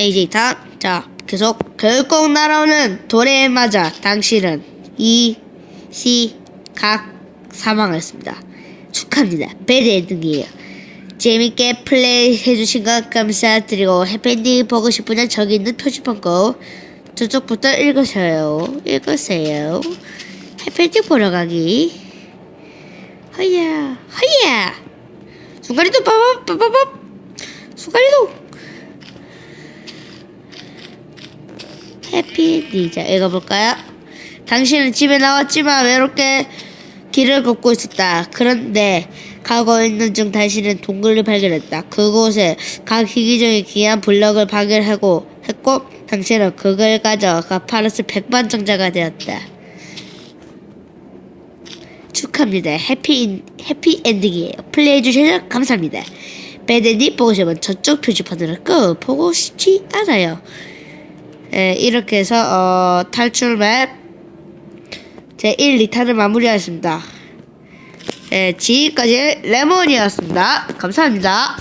AJ 탑. 자, 계속 결국 날아오는 돌에 맞아 당신은 이, 시, 각 사망했습니다. 축하합니다. 배드 엔딩이에요. 재밌게 플레이 해주신 것 감사드리고 해피엔딩 보고 싶으면 저기 있는 표지판 거 저쪽부터 읽으세요. 읽으세요. 해피엔딩 보러 가기. 허야, 허야. 순간이동 빠밤 빠바밤. 순간이동. 해피엔딩 자 읽어볼까요? 당신은 집에 나왔지만 외롭게 길을 걷고 있었다. 그런데 가고 있는 중 당신은 동굴을 발견했다. 그곳에 각 희귀종의 귀한 블럭을 발견하고 했고 당신은 그걸 가져가 팔았을 백반정자가 되었다. 축하합니다. 해피 해피 엔딩이에요. 플레이해 주셔서 감사합니다. 배드니 보고 싶으면 저쪽 표지판으로 꼭 보고 싶지 않아요. 예, 이렇게 해서 어, 탈출 맵 제 1, 2탄을 마무리하였습니다. 예, 지금까지 레몬이었습니다. 감사합니다.